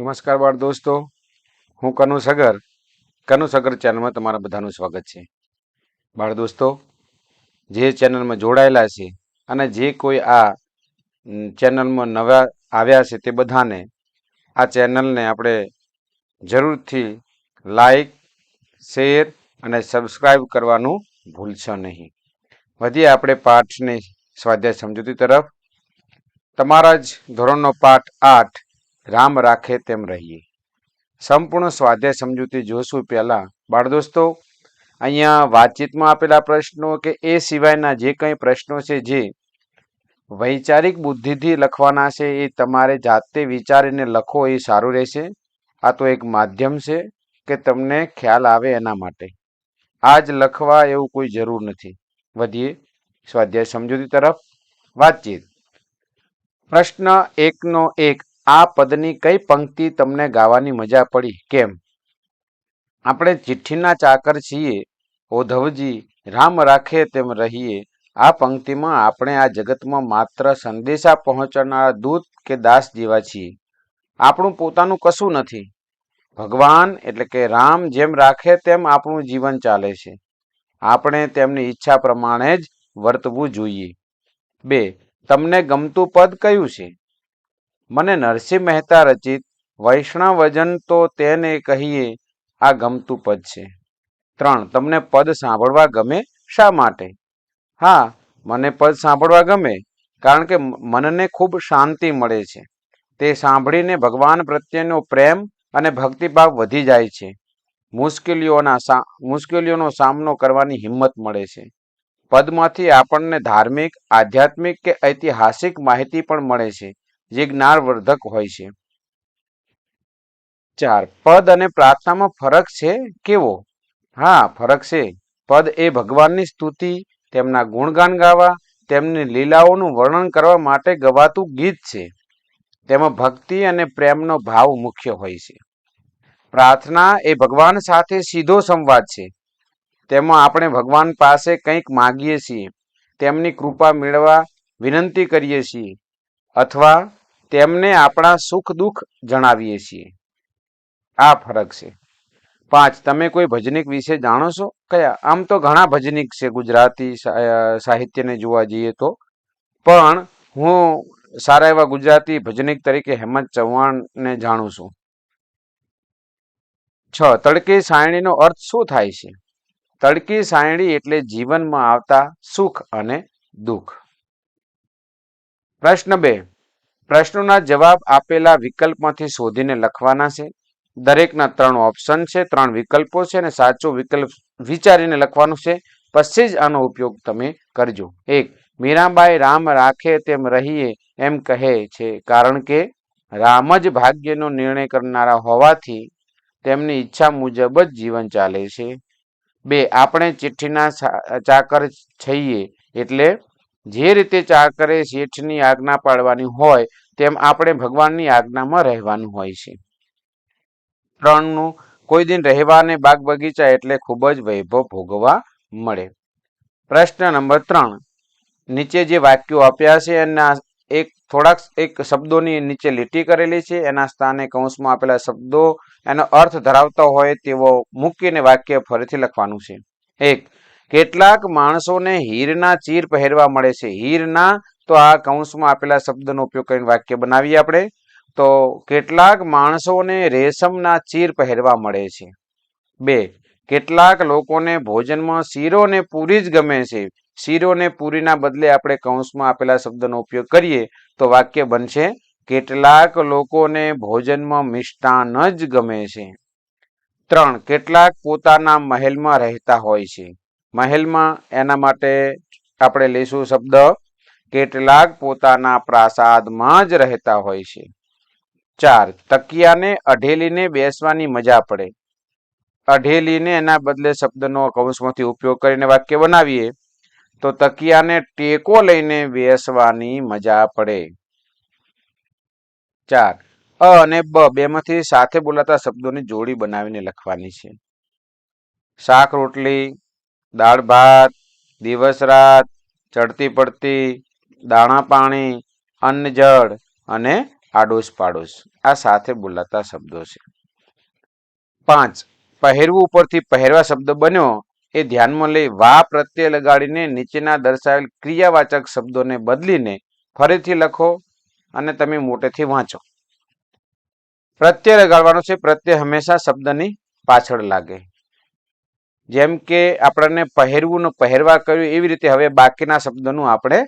નમસ્કાર બાળ દોસ્તો. હું કનુ સગર. કનુ સગર ચેનલમાં તમારા બધાનું સ્વાગત છે. બાળ દોસ્તો, જે ચેનલમાં જોડાયેલા છે અને જે કોઈ આ ચેનલમાં નવા આવ્યા છે તે બધાને આ ચેનલને આપણે જરૂરથી લાઈક, શેર અને સબસ્ક્રાઈબ કરવાનું ભૂલશો નહીં. વધીએ આપણે પાઠની સ્વાધ્યાય સમજૂતી તરફ. તમારા જ ધોરણનો પાઠ આઠ રામ રાખે તેમ રહીએ. સંપૂર્ણ સ્વાધ્યાય સમજૂતી જોશું પહેલાં. બાળ દોસ્તો અહીંયા વાતચીતમાં આપેલા પ્રશ્નો કે એ સિવાયના જે કંઈ પ્રશ્નો છે જે વૈચારિક બુદ્ધિથી લખવાના છે એ તમારે જાતે વિચારીને લખો એ સારું રહેશે. આ તો એક માધ્યમ છે કે તમને ખ્યાલ આવે એના માટે. આજ લખવા એવું કોઈ જરૂર નથી. વધીએ. સ્વાધ્યાય સમજૂતી તરફ. વાતચીત. પ્રશ્ન એકનો એક. આ પદની કઈ પંક્તિ તમને ગાવાની મજા પડી? કેમ? આપણે ચિઠ્ઠીના ચાકર છીએ ઓધવજી રામ રાખે તેમ રહીએ. આ પંક્તિમાં આપણે આ જગતમાં માત્ર સંદેશા પહોંચાડનારા દૂત કે દાસ જેવા છીએ. આપણું પોતાનું કશું નથી. ભગવાન એટલે કે રામ જેમ રાખે તેમ આપણું જીવન ચાલે છે. આપણે તેમની ઈચ્છા પ્રમાણે જ વર્તવું જોઈએ. બે, તમને ગમતું પદ કયું છે? મને નરસિંહ મહેતા રચિત વૈષ્ણવજન તો તેને કહીએ, આ ગમતું પદ છે. ત્રણ, તમને પદ સાંભળવા ગમે શા માટે? હા, મને પદ સાંભળવા ગમે, કારણ કે મનને ખૂબ શાંતિ મળે છે. તે સાંભળીને ભગવાન પ્રત્યેનો પ્રેમ અને ભક્તિભાવ વધી જાય છે. મુશ્કેલીઓના મુશ્કેલીઓનો સામનો કરવાની હિંમત મળે છે. પદમાંથી આપણને ધાર્મિક, આધ્યાત્મિક કે ઐતિહાસિક માહિતી પણ મળે છે. જે જ્ઞાનવર્ધક હોય છે. ચાર, પદ અને પ્રાર્થનામાં ફરક છે કેવો? હા, ફરક છે. પદ એ ભગવાનની સ્તુતિ, તેમના ગુણગાન ગાવા, તેમની લીલાઓનું વર્ણન કરવા માટે ગવાતું ગીત છે. તેમાં ભક્તિ અને પ્રેમનો ભાવ મુખ્ય હોય છે. પ્રાર્થના એ ભગવાન સાથે સીધો સંવાદ છે. તેમાં આપણે ભગવાન પાસે કંઈક માગીએ છીએ. તેમની કૃપા મેળવા વિનંતી કરીએ છીએ. અથવા તેમને આપણા સુખ દુઃખ જણાવીએ છીએ. આ ફરક છે. પાંચ, તમે કોઈ ભજનિક વિશે જાણો છો? કયા? આમ તો ઘણા ભજનિક છે ગુજરાતી સાહિત્યને જોવા જઈએ તો. પણ હું સારા એવા ગુજરાતી ભજનિક તરીકે હેમંત ચૌહાણને જાણું છું. છ, તડકી સાયણીનો અર્થ શું થાય છે? તડકી સાયણી એટલે જીવનમાં આવતા સુખ અને દુઃખ. પ્રશ્ન બે પ્રશ્નોના જવાબ આપેલા વિકલ્પમાંથી શોધીને લખવાના છે. દરેકના ત્રણ ઓપ્શન છે, ત્રણ વિકલ્પો છે અને સાચો વિકલ્પ વિચારીને લખવાનું છે. પછી જ આનો ઉપયોગ તમે કરજો. એક, મીરાબાઈ રામ રાખે તેમ રહીએ એમ કહે છે. કારણ કે રામ જ ભાગ્યનો નિર્ણય કરનારા હોવાથી તેમની ઈચ્છા મુજબ જ જીવન ચાલે છે. બે, આપણે ચિઠ્ઠીના ચાકર છીએ એટલે જે રીતે ચાકરે શેઠની આજ્ઞા પાડવાની હોય, તેમ આપણે ભગવાનની આજ્ઞામાં રહેવાનું હોય છે. ત્રણનું, કોઈ દિન રહેવાને બાગ બગીચા એટલે ખૂબ જ વૈભવ ભોગવવા મળે. પ્રશ્ન નંબર ત્રણ, નીચે જે વાક્યો આપ્યા છે, એના એક થોડાક એક શબ્દોની નીચે લીટી કરેલી છે, એના સ્થાને કૌંસમાં આપેલા શબ્દો, એનો અર્થ ધરાવતા હોય તેવો મૂકીને વાક્ય ફરીથી લખવાનું છે. એક કેટલાક માણસોને હીરના ચીર પહેરવા મળે છે. હીરના, તો આ કૌંસમાં આપેલા શબ્દનો ઉપયોગ કરીને વાક્ય બનાવીએ આપણે. તો કેટલાક માણસોને રેશમના ચીર પહેરવા મળે છે. બે, કેટલાક લોકોને ભોજનમાં શીરો ને પૂરી જ ગમે છે. શીરો ને પૂરીના બદલે આપણે કૌંસમાં આપેલા શબ્દનો ઉપયોગ કરીએ તો વાક્ય બનશે, કેટલાક લોકોને ભોજનમાં મિષ્ટાન જ ગમે છે. ત્રણ, કેટલાક પોતાના મહેલમાં રહેતા હોય છે. મહેલમાં એના માટે આપણે લઈશું શબ્દ. કેટલાક પોતાના પ્રાસાદમાં જ રહેતા હોય છે. ચાર, તકિયાને અઢેલીને બેસવાની મજા પડે. અઢેલીને એના બદલે શબ્દનો કૌંસમાંથી ઉપયોગ કરીને વાક્ય બનાવીએ તો તકિયાને ટેકો લઈને બેસવાની મજા પડે. ચાર, અ અને બ બેમાંથી સાથે બોલાતા શબ્દોની જોડી બનાવીને લખવાની છે. શાક રોટલી દાળ ભાત, દિવસ રાત, ચડતી પડતી, દાણા પાણી, અન્ન જળ અને આડોશ પાડોશ આ સાથે બોલાતા શબ્દો છે. પાંચ, પહેરવું ઉપરથી પહેરવા શબ્દ બન્યો. એ ધ્યાનમાં લઈ વા પ્રત્યય લગાડીને નીચેના દર્શાવેલ ક્રિયાવાચક શબ્દોને બદલીને ફરીથી લખો અને તમે મોટેથી વાંચો. પ્રત્યય લગાડવાનો છે પ્રત્યય હંમેશા શબ્દની પાછળ લાગે. જેમ કે આપણને પહેરવું ને પહેરવા કર્યું એવી રીતે હવે બાકીના શબ્દનું આપણે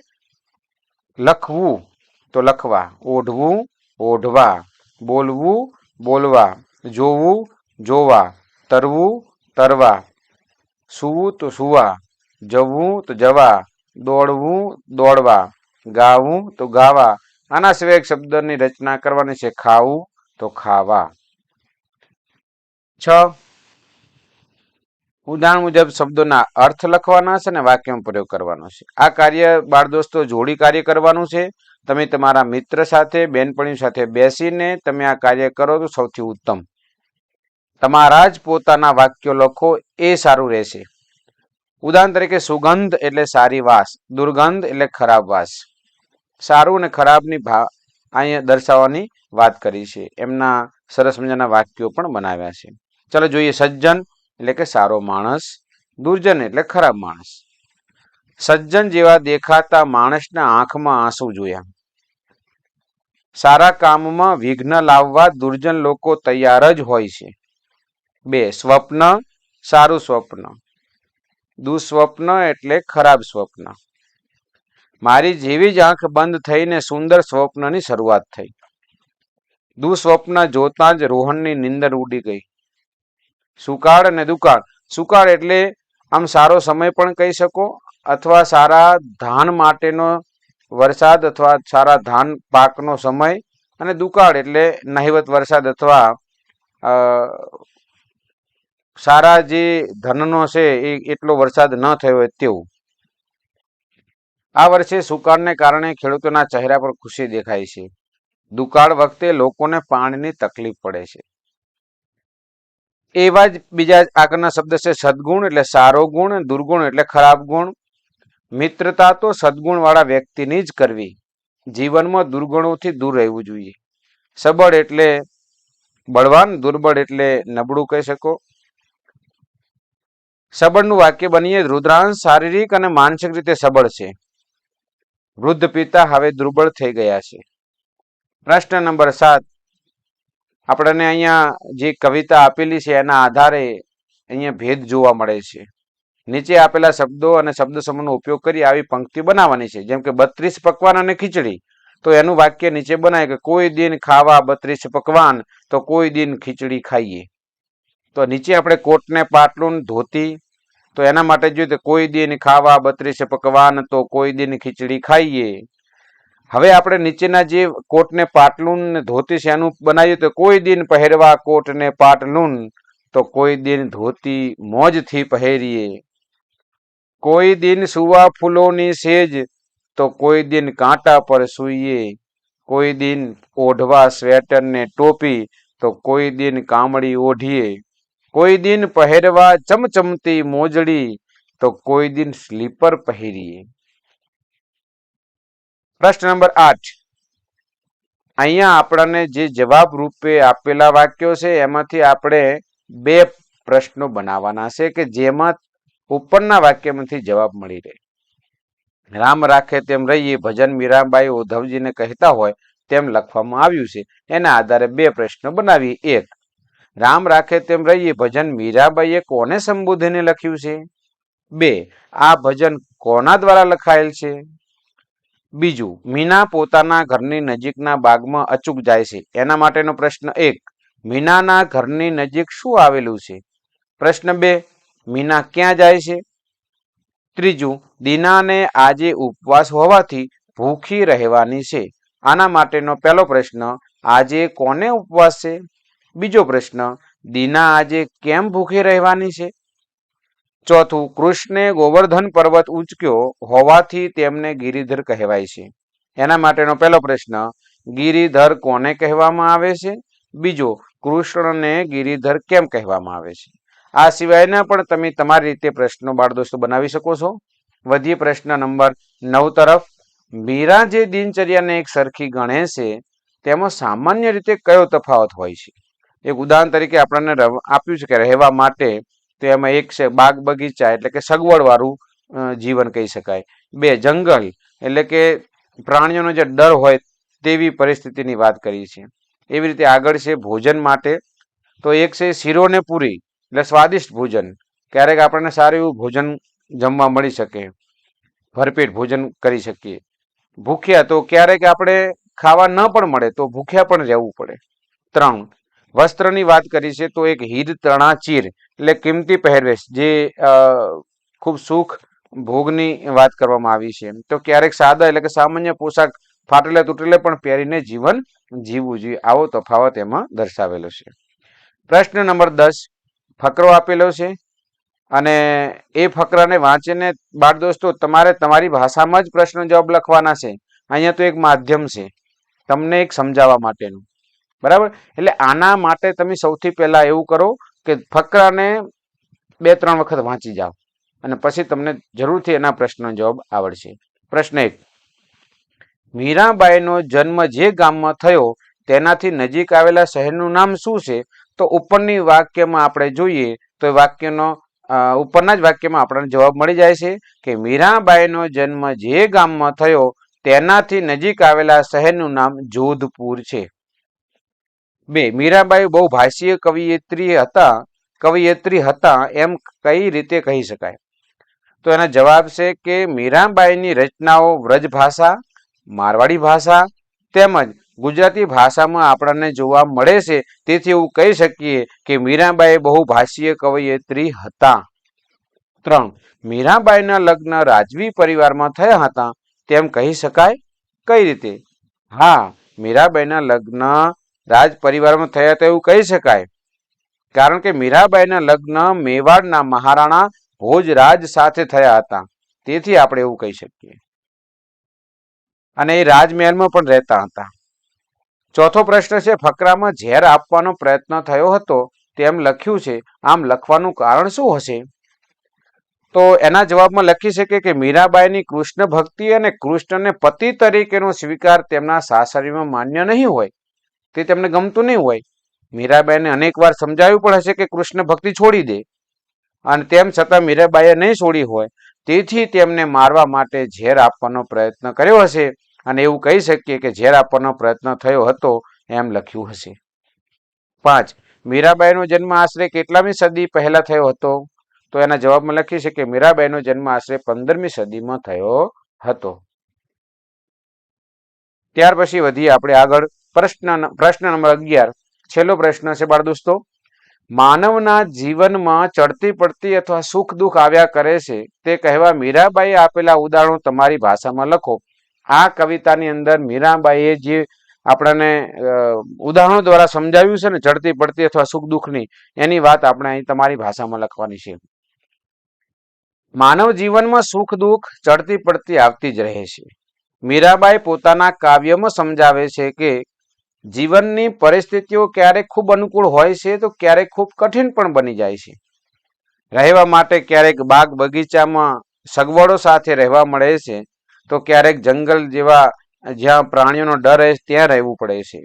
લખવું. તો લખવા, ઓઢવું, ઓઢવા, બોલવું, બોલવા, જોવું, જોવા, તરવું, તરવા, સૂવું તો સુવા, જવું તો જવા, દોડવું, દોડવા, ગાવું તો ગાવા. આના સિવાય એક શબ્દની રચના કરવાની છે ખાવું તો ખાવા. છ ઉદાહરણ મુજબ શબ્દોના અર્થ લખવાના છે અને વાક્યમાં પ્રયોગ કરવાનો છે. આ કાર્ય બાળ દોસ્તો જોડી કાર્ય કરવાનું છે. તમે તમારા મિત્ર સાથે બેનપણી સાથે બેસીને તમે આ કાર્ય કરો તો સૌથી ઉત્તમ. તમારા જ પોતાના વાક્યો લખો, એ સારું રહેશે. ઉદાહરણ તરીકે સુગંધ એટલે સારી વાસ, દુર્ગંધ એટલે ખરાબ વાસ. સારું અને ખરાબની ભા, અહીંયા દર્શાવવાની વાત કરી છે. એમના સરસ મજાના વાક્યો પણ બનાવ્યા છે. ચલો જોઈએ સજ્જન એટલે કે સારો માણસ, દુર્જન એટલે ખરાબ માણસ. સજ્જન જેવા દેખાતા માણસના આંખમાં આંસુ જોયા. સારા કામમાં વિઘ્ન લાવવા દુર્જન લોકો તૈયાર જ હોય છે. બે, સ્વપ્ન, સારું સ્વપ્ન. દુસ્વપ્ન એટલે ખરાબ સ્વપ્ન. મારી જેવી જ આંખ બંધ થઈને સુંદર સ્વપ્નની શરૂઆત થઈ. દુસ્વપ્ન જોતા જ રોહનની નિંદર ઉડી ગઈ. સુકાળ અને દુકાળ. સુકાળ એટલે આમ સારો સમય પણ કહી શકો અથવા સારા ધાન માટેનો વરસાદ અથવા સારા ધાન પાકનો સમય અને દુકાળ એટલે નહિવત વરસાદ અથવા સારા જે ધનનો છે એ એટલો વરસાદ ન થયો હોય તેવું. આ વર્ષે સુકાળને કારણે ખેડૂતોના ચહેરા પર ખુશી દેખાય છે. દુકાળ વખતે લોકોને પાણીની તકલીફ પડે છે. એવા જ બીજા આગળના શબ્દ છે સદગુણ એટલે સારો ગુણ, દુર્ગુણ એટલે ખરાબ ગુણ. મિત્રતા તો સદગુણ વાળા વ્યક્તિની જ કરવી. જીવનમાં દુર્ગુણોથી દૂર રહેવું જોઈએ. સબળ એટલે બળવાન, દુર્બળ એટલે નબળું કહી શકો. સબળનું વાક્ય બનીએ, રુદ્રાંશ શારીરિક અને માનસિક રીતે સબળ છે. વૃદ્ધ પિતા હવે દુર્બળ થઈ ગયા છે. પ્રશ્ન નંબર સાત આપણને અહીંયા જે કવિતા આપેલી છે, એના આધારે અહીંયા ભેદ જોવા મળે છે. નીચે આપેલા શબ્દો અને શબ્દ સમૂહનો ઉપયોગ કરી આવી પંક્તિ બનાવવાની છે. જેમ કે, બત્રીસ પકવાન અને ખીચડી. તો એનું વાક્ય નીચે બનાય કે, કોઈ દિન ખાવા બત્રીસ પકવાન, તો કોઈ દિન ખીચડી ખાઈએ. તો નીચે આપણે કોટને પાટલું ધોતી, તો એના માટે જોઈએ તો, કોઈ દિન ખાવા બત્રીસ પકવાન, તો કોઈ દિન ખીચડી ખાઈએ. હવે આપણે નીચેના જે કોટને પાટલું ને ધોતી છે એનું બનાવીએ તો કોઈ દિન પહેરવા કોટને પાટલું તો કોઈ દિન ધોતી મોજથી પહેરીએ. કોઈ દિન સુવા ફૂલોની સેજ, તો કોઈ દિન કાંટા પર સૂઈએ. કોઈ દિન ઓઢવા સ્વેટર ને ટોપી, તો કોઈ દિન કામડી ઓઢીએ. કોઈ દિન પહેરવા ચમચમતી મોજડી, તો કોઈ દિન સ્લીપર પહેરીએ. પ્રશ્ન નંબર આઠ. અહીંયા આપણને જે જવાબ રૂપે આપેલા વાક્યો છે, એમાંથી આપણે બે પ્રશ્નો બનાવવાના છે કે જેમાં ઉપરના વાક્યમાંથી જવાબ મળી રહે. રામ રાખે તેમ રહીએ, ભજન મીરાબાઈ ઉદ્ધવજીને કહેતા હોય તેમ લખવામાં આવ્યું છે. એના આધારે બે પ્રશ્નો બનાવી એક, રામ રાખે તેમ રહીએ, ભજન મીરાબાઈએ કોને સંબોધીને લખ્યું છે? બે, આ ભજન કોના દ્વારા લખાયેલ છે? બીજું, મીના પોતાના ઘરની નજીકના બાગમાં અચૂક જાય છે. એના માટેનો પ્રશ્ન એક, મીનાના ઘરની નજીક શું આવેલું છે? પ્રશ્ન બે, મીના ક્યાં જાય છે? ત્રીજું, દીનાને આજે ઉપવાસ હોવાથી ભૂખી રહેવાની છે. આના માટેનો પહેલો પ્રશ્ન, આજે કોને ઉપવાસ છે? બીજો પ્રશ્ન, દીના આજે કેમ ભૂખી રહેવાની છે? ચોથું, કૃષ્ણે ગોવર્ધન પર્વત ઉંચક્યો હોવાથી તેમને ગિરિધર કહેવાય છે. એના માટેનો પહેલો પ્રશ્ન, ગિરિધર કોને કહેવામાં આવે છે? બીજો, કૃષ્ણને ગિરિધર કેમ કહેવામાં આવે છે? આ સિવાયના પણ તમે તમારી રીતે પ્રશ્નો બાળ દોસ્તો બનાવી શકો છો. વધીએ પ્રશ્ન નંબર નવ તરફ, મીરા જે દિનચર્યાને એક સરખી ગણે છે, તેમાં સામાન્ય રીતે કયો તફાવત હોય છે? એક ઉદાહરણ તરીકે આપણને આપ્યું છે કે રહેવા માટે તો એમાં એક છે બાગ બગીચા, એટલે કે સગવડવાળું જીવન કહી શકાય. બે, જંગલ, એટલે કે પ્રાણીઓનો જે ડર હોય તેવી પરિસ્થિતિની વાત કરી છે એવી રીતે આગળ છે ભોજન માટે. તો એક છે શીરોને પૂરી, એટલે સ્વાદિષ્ટ ભોજન. ક્યારેક આપણને સારું એવું ભોજન જમવા મળી શકે. ભરપેટ ભોજન કરી શકીએ. ભૂખ્યા તો ક્યારેક આપણે ખાવા ન પણ મળે તો ભૂખ્યા પણ રહેવું પડે. ત્રણ વસ્ત્રની વાત કરી છે તો એક હીર તણા ચીર એટલે કિંમતી પહેરવેશ, જે ખૂબ સુખ ભોગની વાત કરવામાં આવી છે. તો ક્યારેક સાદા એટલે કે સામાન્ય પોશાક ફાટેલે તૂટેલે પણ પહેરીને જીવન જીવવું જોઈએ. આવો તફાવત એમાં દર્શાવેલો છે. પ્રશ્ન નંબર દસ, ફકરો આપેલો છે અને એ ફકરાને વાંચીને, બાળ દોસ્તો, તમારે તમારી ભાષામાં જ પ્રશ્ન જવાબ લખવાના છે. અહીંયા તો એક માધ્યમ છે. તમને એક સમજાવવા માટેનું. બરાબર? એટલે આના માટે તમે સૌથી પહેલા એવું કરો કે ફકરાને બે ત્રણ વખત વાંચી જાઓ અને પછી તમને જરૂરથી એના પ્રશ્નનો જવાબ આવડશે. પ્રશ્ન એક, મીરાબાઈનો જન્મ જે ગામમાં થયો તેનાથી નજીક આવેલા શહેરનું નામ શું છે? તો ઉપરની વાક્યમાં આપણે જોઈએ તો વાક્યનો ઉપરના જ વાક્યમાં આપણને જવાબ મળી જાય છે કે મીરાબાઈનો જન્મ જે ગામમાં થયો તેનાથી નજીક આવેલા શહેરનું નામ જોધપુર છે. બે, મીરાબાઈ બહુ ભાષીય કવિયત્રી હતા કવિયત્રી હતા એમ કઈ રીતે કહી શકાય? તો એના જવાબ છે કે મીરાબાઈની રચનાઓ વ્રજ ભાષા, મારવાડી ભાષા તેમજ ગુજરાતી ભાષામાં આપણને જોવા મળે છે. તેથી એવું કહી શકીએ કે મીરાબાઈ બહુ ભાષીય કવયિત્રી હતા. ત્રણ, મીરાબાઈના લગ્ન રાજવી પરિવારમાં થયા હતા તેમ કહી શકાય? કઈ રીતે? હા, મીરાબાઈના લગ્ન રાજ પરિવારમાં થયા હતા એવું કહી શકાય. કારણ કે મીરાબાઈના લગ્ન મેવાડના મહારાણા ભોજરાજ સાથે થયા હતા. તેથી આપણે એવું કહી શકીએ. અને એ રાજમહેલમાં પણ રહેતા હતા. ચોથો પ્રશ્ન છે, ફકરામાં ઝેર આપવાનો પ્રયત્ન થયો હતો તેમ લખ્યું છે. આમ લખવાનું કારણ શું હશે? તો એના જવાબમાં લખી શકે કે મીરાબાઈની કૃષ્ણ ભક્તિ અને કૃષ્ણને પતિ તરીકેનો સ્વીકાર તેમના સાસરીમાં માન્ય નહીં હોય. તે તેમને ગમતું નહીં હોય. મીરાબાઈને અનેકવાર સમજાવ્યું પણ હશે કે કૃષ્ણ ભક્તિ છોડી દે. અને તેમ છતાં મીરાબાઈએ નહીં છોડી હોય. તેથી તેમને મારવા માટે ઝેર આપવાનો પ્રયત્ન કર્યો હશે. અને એવું કહી શકીએ કે ઝેર આપવાનો પ્રયત્ન થયો હતો એમ લખ્યું હશે. પાંચ. મીરાબાઈનો જન્મ આશરે કેટલામી સદી પહેલા થયો હતો? તો એના જવાબમાં લખી છે કે મીરાબાઈનો જન્મ આશરે પંદરમી સદીમાં થયો હતો. ત્યાર પછી વધીએ આપણે આગળ. પ્રશ્ન પ્રશ્ન નંબર અગિયાર. છેલ્લો પ્રશ્ન છે બાળ દોસ્તો. માનવના જીવનમાં ચડતી પડતી અથવા સુખ દુઃખ આવ્યા કરે છે તે કહેવા મીરાબાઈએ આપેલા ઉદાહરણો તમારી ભાષામાં લખો. આ કવિતાની અંદર મીરાબાઈએ જે આપણને ઉદાહરણો દ્વારા સમજાવ્યું છે ને, ચડતી પડતી અથવા સુખ દુઃખની, એની વાત આપણે અહીં તમારી ભાષામાં લખવાની છે. માનવ જીવનમાં સુખ દુઃખ ચડતી પડતી આવતી જ રહે છે. મીરાબાઈ પોતાના કાવ્યમાં સમજાવે છે કે જીવનની પરિસ્થિતિઓ ક્યારેક ખૂબ અનુકૂળ હોય છે તો ક્યારેક ખૂબ કઠિન પણ બની જાય છે. રહેવા માટે ક્યારેક બાગ બગીચામાં સગવડો સાથે રહેવા મળે છે તો ક્યારેક જંગલ જેવા જ્યાં પ્રાણીઓનો ડર રહે ત્યાં રહેવું પડે છે.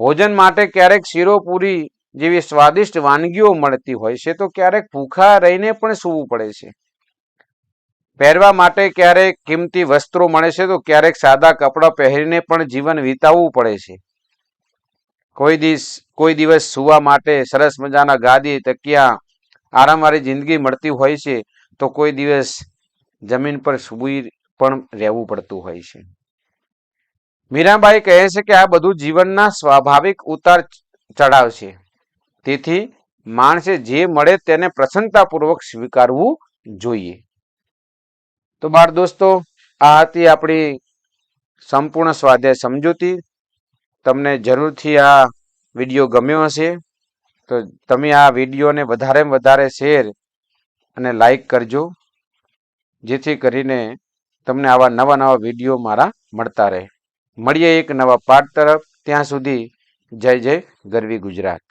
ભોજન માટે ક્યારેક શીરોપૂરી જેવી સ્વાદિષ્ટ વાનગીઓ મળતી હોય છે તો ક્યારેક ભૂખા રહીને પણ સૂવું પડે છે. પહેરવા માટે ક્યારેક કિંમતી વસ્ત્રો મળે છે તો ક્યારેક સાદા કપડાં પહેરીને પણ જીવન વિતાવવું પડે છે. કોઈ દિવસ કોઈ દિવસ સુવા માટે સરસ મજાના ગાદી, તકિયા, આરામવાળી જિંદગી મળતી હોય છે, તો કોઈ દિવસ જમીન પર સૂઈ પણ રહેવું પડતું હોય છે. મીરાબાઈ કહે છે કે આ બધું જીવનના સ્વાભાવિક ઉતાર ચઢાવ છે. તેથી માણસે જે મળે તેને પ્રસન્નતાપૂર્વક સ્વીકારવું જોઈએ. તો બાળ દોસ્તો, આ હતી આપણી સંપૂર્ણ સ્વાધ્યાય સમજૂતી. તમને જરૂરથી આ વીડિયો ગમ્યો હશે. તો તમે આ વિડીયોને વધારેમાં વધારે શેર અને લાઈક કરજો. જેથી કરીને તમને આવા નવા નવા વીડિયો મારા મળતા રહે. મળીએ એક નવા પાઠ તરફ. ત્યાં સુધી જય જય ગરવી ગુજરાત.